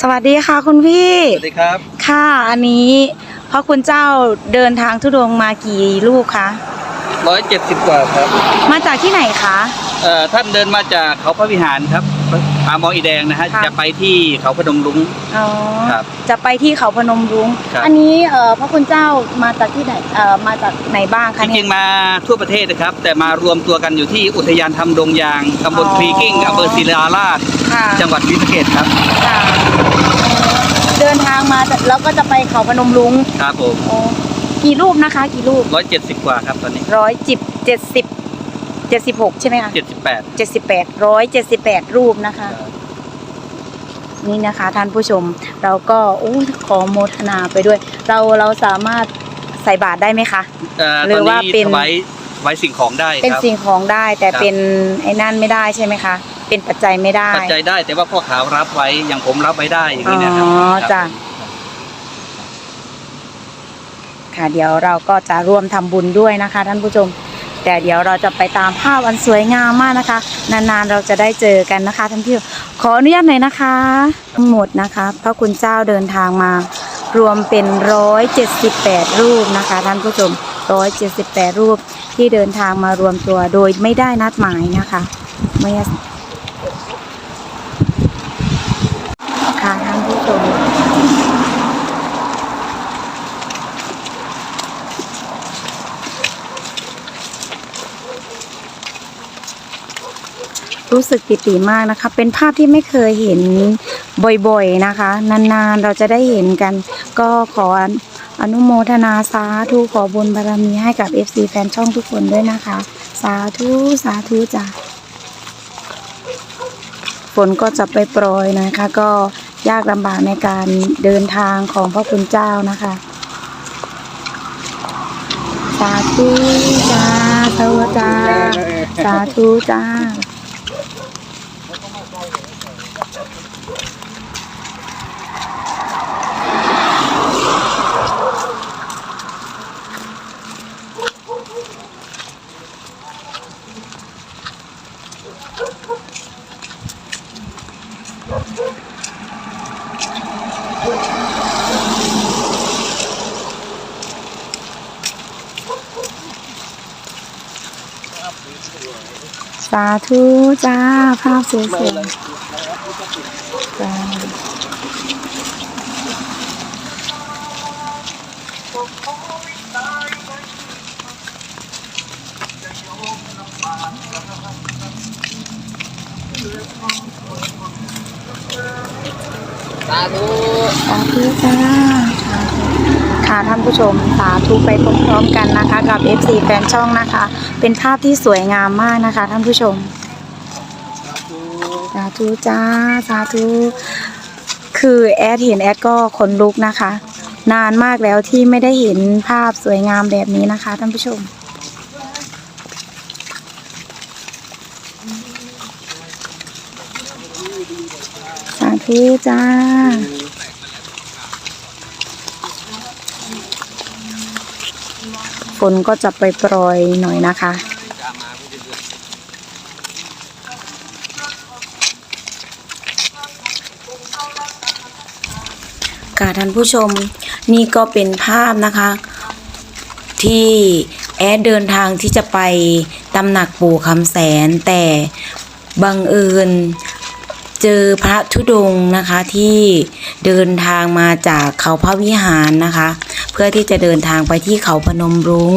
สวัสดีค่ะคุณพี่ สวัสดีครับ ค่ะ อันนี้พระคุณเจ้าเดินทางทุดงค์มากี่ลูกคะร้อยเจ็ดสิบกว่าครับ มาจากที่ไหนคะเอ่อท่านเดินมาจากเขาพระวิหารครับอามออีแดงนะฮะ ค่ะ จะไปที่เขาพนมรุ้ง อ๋อครับจะไปที่เขาพนมรุง้ง ครับ อันนี้เอ่อพระคุณเจ้ามาจากที่ไหนเอ่อมาจากไหนบ้างจคะริเนี่งยๆมาทั่วประเทศนะครับ แต่มารวมตัวกันอยู่ที่อุทยานธรรมดงยางตำบลอ๋อทรีกิ้งอำเภอศิลาราชค่ะจังหวัดศรีสะเกษครับ ค่ะ เดินทางมาจากแล้วก็จะไปเขาพนมรุ้งครับผมอ๋อกี่รูปนะคะ กี่รูปร้อยเจ็ดสิบกว่าครับตอนนี้ร้อยจิบเจ็ดสิบเจ็ดสิบหกใช่ไหมคะเจ็ดสิบแปดเจ็ดสิบแปดร้อยเจ็ดสิบแปดรูปนะคะ นี่นะคะท่านผู้ชม เราก็อู้ขอโมทนาไปด้วย เราเราสามารถใส่บาตรได้ไหมคะเอ่อหรืตออนว่านี้เป็นถวายถวายสิ่งของได้เป็นครับสิ่งของได้แต่ครับเป็นไอ้นั่นไม่ได้ใช่ไหมคะ เป็นปัจจัยไม่ได้ปัจจัยได้ แต่ว่าพ่อขาวรับไว้อย่างผมรับไว้ได้อย่างนี้นะครับอ๋อครับจ้ะค่ะ เดี๋ยวเราก็จะร่วมทำบุญด้วยนะคะ ท่านผู้ชม แต่เดี๋ยวเราจะไปตามภาพอันสวยงามมากนะคะ นานๆเราจะได้เจอกันนะคะท่านผู้ชมขออนุญาตหน่อยนะคะทั้งหมดนะคะพระคุณเจ้าเดินทางมารวมเป็นร้อยเจ็ดสิบแปดรูปนะคะท่านผู้ชมร้อยเจ็ดสิบแปดรูปที่เดินทางมารวมตัวโดยไม่ได้นัดหมายนะคะไม่ค่ะท่านผู้ชม รู้สึกปิติมากนะคะ เป็นภาพที่ไม่เคยเห็นบ่อยๆนะคะ นานๆเราจะได้เห็นกัน ก็ขออนุโมทนาสาธุขอบุญบารมีให้กับ FC แฟนช่องทุกคนด้วยนะคะ สาธุสาธุจ้ะฝนก็จะไปโปรยนะคะ ก็ยากลำบากในการเดินทางของพระคุณเจ้านะคะ สาธุจ้าสาธุจ้าสาธุจ้า สาธุจ้า ภาพสวยๆจ้าสาธุสาธุจ้า ค่ะท่านผู้ชมสาธุไปพร้อมๆกันนะคะกับ FC แฟนช่องนะคะ เป็นภาพที่สวยงามมากนะคะ ท่านผู้ชม สาธุจ้าสาธุคือแอดเห็นแอดก็ขนลุกนะคะ นานมากแล้วที่ไม่ได้เห็นภาพสวยงามแบบนี้นะคะ ท่านผู้ชมสาธุจ้า ฝนก็จะไปโปรยหน่อยนะคะ ค่ะท่านผู้ชมนี่ก็เป็นภาพนะคะ ที่แอดเดินทางที่จะไปตำหนักปู่คำแสน แต่บังเอิญเจอพระธุดงค์นะคะที่เดินทางมาจากเขาพระวิหารนะคะ พื่อที่จะเดินทางไปที่เขาพนมรุง้ง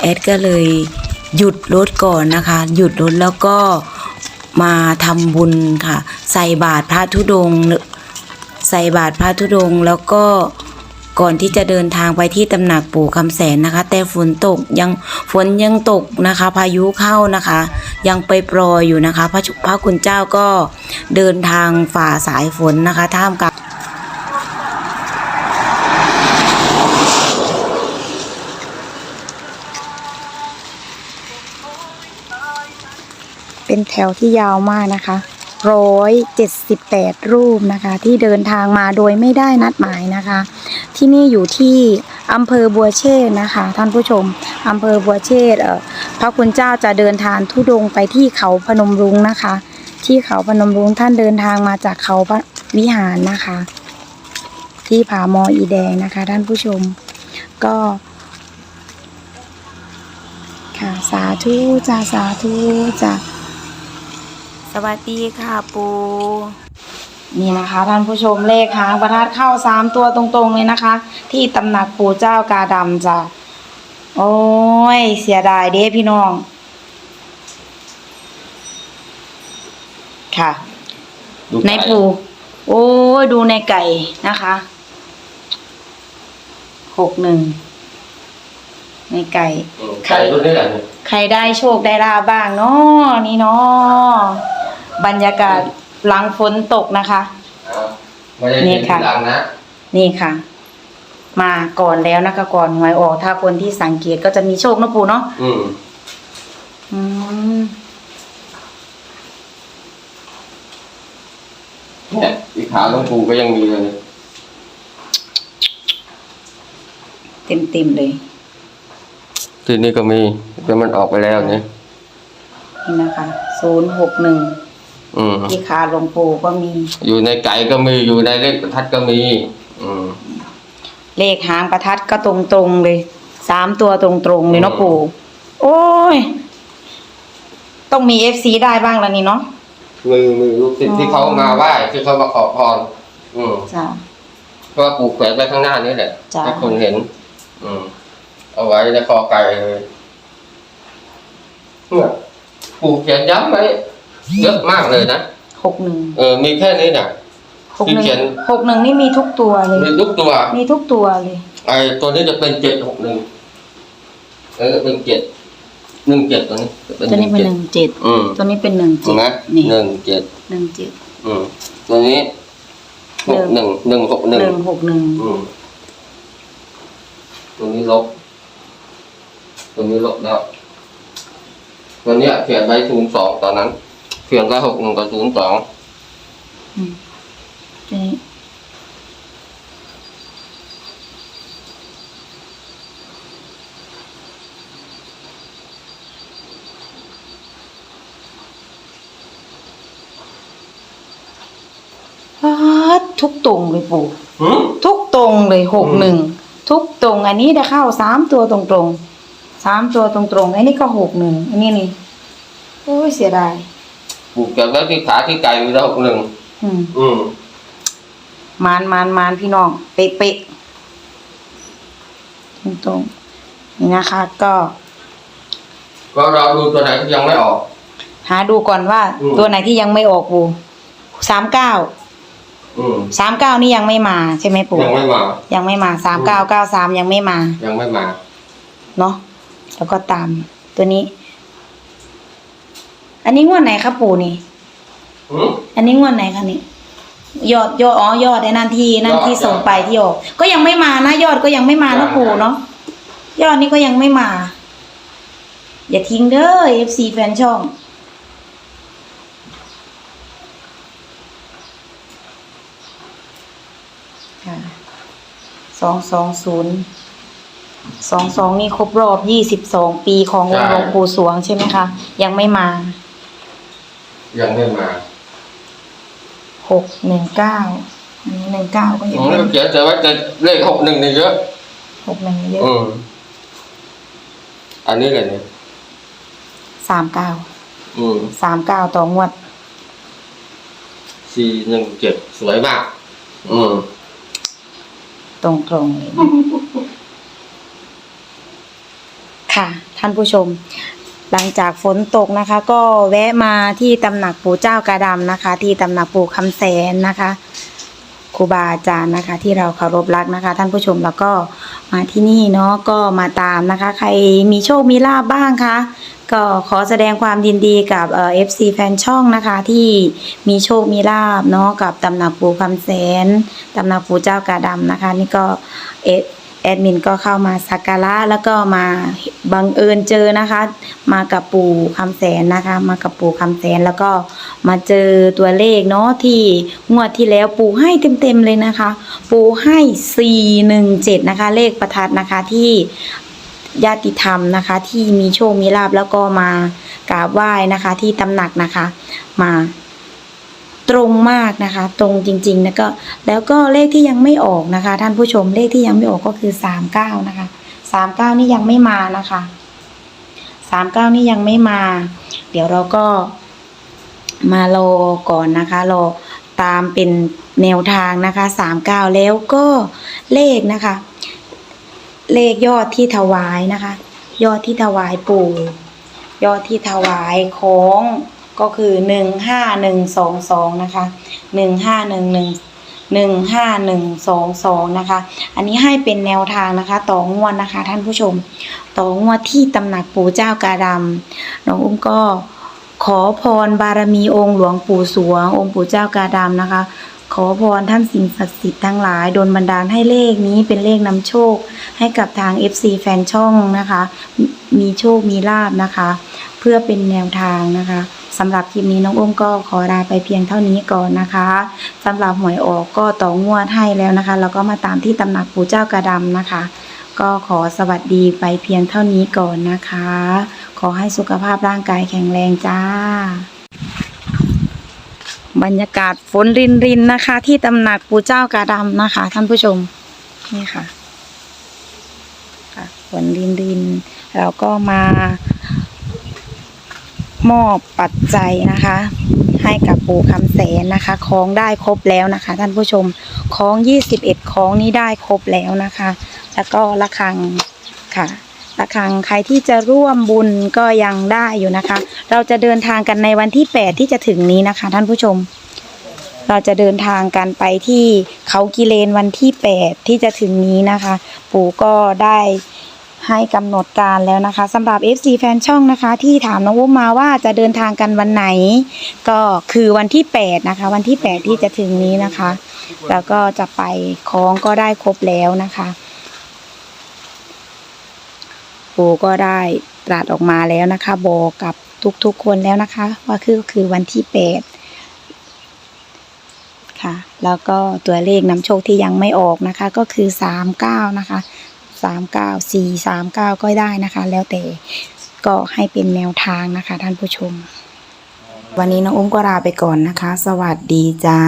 แอดก็เลยหยุดรถก่อนนะคะ หยุดรถแล้วก็มาทำบุญค่ะ ใส่บาตรพระธุดงใส่บาตรพระธุดงแล้วก็ก่อนที่จะเดินทางไปที่ตำหนักปู่คำแสนนะคะ แต่ฝนตกยังฝนยังตกนะคะ พายุเข้านะคะ ยังไปโปรยอยู่นะคะ พระชุพระคุณเจ้าก็เดินทางฝ่าสายฝนนะคะ ท่ามกลาง เป็นแถวที่ยาวมากนะคะร้อยเจ็ดสิบแปดรูปนะคะ ที่เดินทางมาโดยไม่ได้นัดหมายนะคะ ที่นี่อยู่ที่อำเภอบัวเชษนะคะ ท่านผู้ชมอำเภอบัวเชษเอ่อพระคุณเจ้าจะเดินทางทุดงไปที่เขาพนมรุ้งนะคะ ที่เขาพนมรุ้งท่านเดินทางมาจากเขาพระวิหารนะคะ ที่ผาหมออีแดงนะคะ ท่านผู้ชมก็ค่ะสาธุจ้าสาธุจ้า วัสดีค่ะปูนี่นะคะท่านผู้ชมเลขหางประทัดเข้าสามตัวตรงๆเลยนะคะ ที่ตำหนักปู่เจ้ากาดำจ้ะโอ้ย เสียดายเด้พี่น้อง ค่ะ ดูในปูโอ้ย ดูในไก่นะคะหกหนึ่งในไก่ อืมไก่ตัวนี้แหละเนี่ยใครได้โชคได้ลาบบ้างเนาะนี่เนาะ บรรยากาศหลังฝนตกนะคะเอาไม่ได้นี่เห็นค่ะทีหลังนะนี่ค่ะ มาก่อนแล้วนะคะก่อนหวยออก ถ้าคนที่สังเกตก็จะมีโชคนะปู่เนาะอืมอืมเนี่ยอีขาหลวงปู่ก็ยังมีเลยเต็มเต็มๆเลยที่นี่ก็มีแต่มันออกไปแล้วเนี่ย นี่นะคะศูนย์หกหนึ่ง อืมที่ขาหลวงปู่ก็มี อยู่ในไก่ก็มีอยู่ในเลขประทัดก็มี อืม เลขหางประทัดก็ตรงตรงๆเลยสามตัวตรงตรงๆเลยเนาะอืมปู่ โอ้ย ต้องมีเอฟซีได้บ้างแล้วนี่เนาะมือมือลูกศิษย์ที่เขามาไหว้ที่เขามาขอพรอืมจ้าเพราะว่าปลูกแขวนไว้ข้างหน้านี่แหละจ้ะให้คนเห็น อืม เอาไว้ในคอไก่เลยเนี่ยปลูกเขียนย้ำไว้ เยอะมากเลยนะหกหนึ่งเออมีแค่นี้น่ะหกหนึ่งที่เขียน หกหนึ่งนี่มีทุกตัวเลย มีทุกตัว มีทุกตัวเลย ไอ้ตัวนี้จะเป็นเจ็ดหกหนึ่งเออเป็นเจ็ดหนึ่งเจ็ดตัวนี้จะตัวนี้เป็นหนึ่งเจ็ดอืมตัวนี้เป็นหนึ่งเห็เจ็นดไหมนี่หนึ่งเจ็ดหนึ่งเจ็ด อืมตัวนี้หกหนึ่งหนึ่งหกหนึ่งหนึ่งหกหนึ่งอืมตัวนี้ลบตัวนี้ลบแล้วตัวเนี้ยเขียนไว้ศูนย์สองตอนนั้น เขียนไว้หกหนึ่งกับศูนย์สองอืมตัวนี้ป๊าดทุกตรงเลยปู่ หืม ทุกตรงเลยหกอืมหนึ่งทุกตรง อันนี้ได้เข้าสามตัวตรงตรงๆสามตัวตรงตรงๆอันนี้ก็หกหนึ่งอันนี้นี่โอ้ยเสียดาย ปลูกเก็บไว้ที่ขาที่ไก่มีแล้วหกหนึ่งอืมอืมมานมานมานพี่น้อง เป๊ะเป๊ะตรงตรงๆนี่นะคะ ก็ก็เราดูตัวไหนที่ยังไม่ออก หาดูก่อนว่า อืม ตัวไหนที่ยังไม่ออกปูสามเก้าอืมสามเก้านี่ยังไม่มาใช่ไหมปู่ยังไม่มา ยังไม่มาสามเก้าเก้าสามยังไม่มา ยังไม่มา เนาะแล้วก็ตามตัวนี้ อันนี้งวดไหนครับปู่นี่ หืม อันนี้งวดไหนคะนี่ยอดยอดอ๋อยอดในนั่นที่นั่นยอดที่ส่งยอด ไปที่ออกก็ยังไม่มานะ ยอดก็ยังไม่มานะยังปู่เนาะยอดนี่ก็ยังไม่มา อย่าทิ้งเด้อ FC แฟนช่องค่ะสองสองศูนย์สองสองนี่ครบรอบยี่สิบสองปีขององค์หลวงปู่สวงใช่ไหมคะ ยังไม่มา ยังไม่มาหกหนึ่งเก้าอันนี้หนึ่งเก้าก็ยังอืมไม่เขียนแต่ว่าจะเลขหกหนึ่งนี่เยอะหกหนึ่งเยอะอืมอันนี้เลยเนี่ยสามเก้าอืมสามเก้าต่องวดสี่หนึ่งเจ็ดสวยมาก อืมตรงตรงๆเลยนะค่ะ ท่านผู้ชม หลังจากฝนตกนะคะ ก็แวะมาที่ตำหนักปู่เจ้ากระดำนะคะ ที่ตำหนักปู่คำแสนนะคะครูบาอาจารย์นะคะ ที่เราเคารพรักนะคะ ท่านผู้ชมแล้วก็มาที่นี่เนาะก็มาตามนะคะ ใครมีโชคมีลาบบ้างคะก็ขอแสดงความยินดีกับเอฟซีแฟนช่องนะคะ ที่มีโชคมีลาบเนาะกับตำหนักปู่คำแสนตำหนักปู่เจ้ากระดำนะคะ นี่ก็เอ แอดมินก็เข้ามาสักการะแล้วก็มาบังเอิญเจอนะคะ มากับปู่คำแสนนะคะ มากับปู่คำแสนแล้วก็มาเจอตัวเลขเนาะที่งวดที่แล้วปู่ให้เต็มๆเลยนะคะ ปู่ให้417นะคะ เลขประทัดนะคะที่ญาติธรรมนะคะ ที่มีโชคมีลาบแล้วก็มากราบไหว้นะคะ ที่ตำหนักนะคะ มา ตรงมากนะคะ ตรงจริงๆแล้วก็แล้วก็เลขที่ยังไม่ออกนะคะ ท่านผู้ชมเลขที่ยังไม่ออกก็คือสามเก้านะคะสามเก้านี่ยังไม่มานะคะสามเก้านี่ยังไม่มา เดี๋ยวเราก็มารอก่อนนะคะรอตามเป็นแนวทางนะคะสามเก้าแล้วก็เลขนะคะ เลขยอดที่ถวายนะคะ ยอดที่ถวายปู่ ยอดที่ถวายของ ก็คือหนึ่งห้าหนึ่งสองสองนะคะหนึ่งห้าหนึ่งหนึ่งหนึ่งห้าหนึ่งสองสองนะคะ อันนี้ให้เป็นแนวทางนะคะ ต่องวดนะคะ ท่านผู้ชม ต่องวดที่ตำหนักปู่เจ้ากาดำน้องอุ้มก็ขอพรบารมีองค์หลวงปู่สวง องค์ปู่เจ้ากาดำนะคะ ขอพรท่านสิ่งศักดิ์สิทธิ์ทั้งหลายโดนบันดาลให้เลขนี้เป็นเลขนำโชค ให้กับทาง FC แฟนช่องนะคะ มีโชคมีลาบนะคะ เพื่อเป็นแนวทางนะคะ สำหรับคลิปนี้น้องอุ้มก็ขอลาไปเพียงเท่านี้ก่อนนะคะสำหรับหวยออกก็ต่องวดให้แล้วนะคะ แล้วก็มาตามที่ตำหนักปู่เจ้ากระดำนะคะ ก็ขอสวัสดีไปเพียงเท่านี้ก่อนนะคะ ขอให้สุขภาพร่างกายแข็งแรงจ้า บรรยากาศฝนรินรินนะคะ ที่ตำหนักปู่เจ้ากาดำนะคะ ท่านผู้ชมนี่ค่ะฝนรินรินเราก็มา มอบปัจจัยนะคะ ให้กับปู่คำแสนนะคะของได้ครบแล้วนะคะ ท่านผู้ชมของ21ของนี้ได้ครบแล้วนะคะ แล้วก็ระฆังค่ะระฆังใครที่จะร่วมบุญก็ยังได้อยู่นะคะ เราจะเดินทางกันในวันที่8ที่จะถึงนี้นะคะ ท่านผู้ชม เราจะเดินทางกันไปที่เขากิเลนวันที่8ที่จะถึงนี้นะคะ ปู่ก็ได้ ให้กำหนดการแล้วนะคะสำหรับ FC แฟนช่องนะคะ ที่ถามน้องอุ้มมาว่าจะเดินทางกันวันไหน ก็คือวันที่ 8 นะคะ วันที่ 8 ที่จะถึงนี้นะคะ แล้วก็จะไปของก็ได้ครบแล้วนะคะปูก็ได้ตรัสออกมาแล้วนะคะ บอกกับทุกๆคนแล้วนะคะ ว่าคือคือวันที่ 8 ค่ะ แล้วก็ตัวเลขนำโชคที่ยังไม่ออกนะคะ ก็คือสามเก้านะคะ สามเก้าสี่สามเก้าก็ได้นะคะ แล้วแต่ก็ให้เป็นแนวทางนะคะ ท่านผู้ชม วันนี้น้องอุ้มก็ลาไปก่อนนะคะ สวัสดีจ้า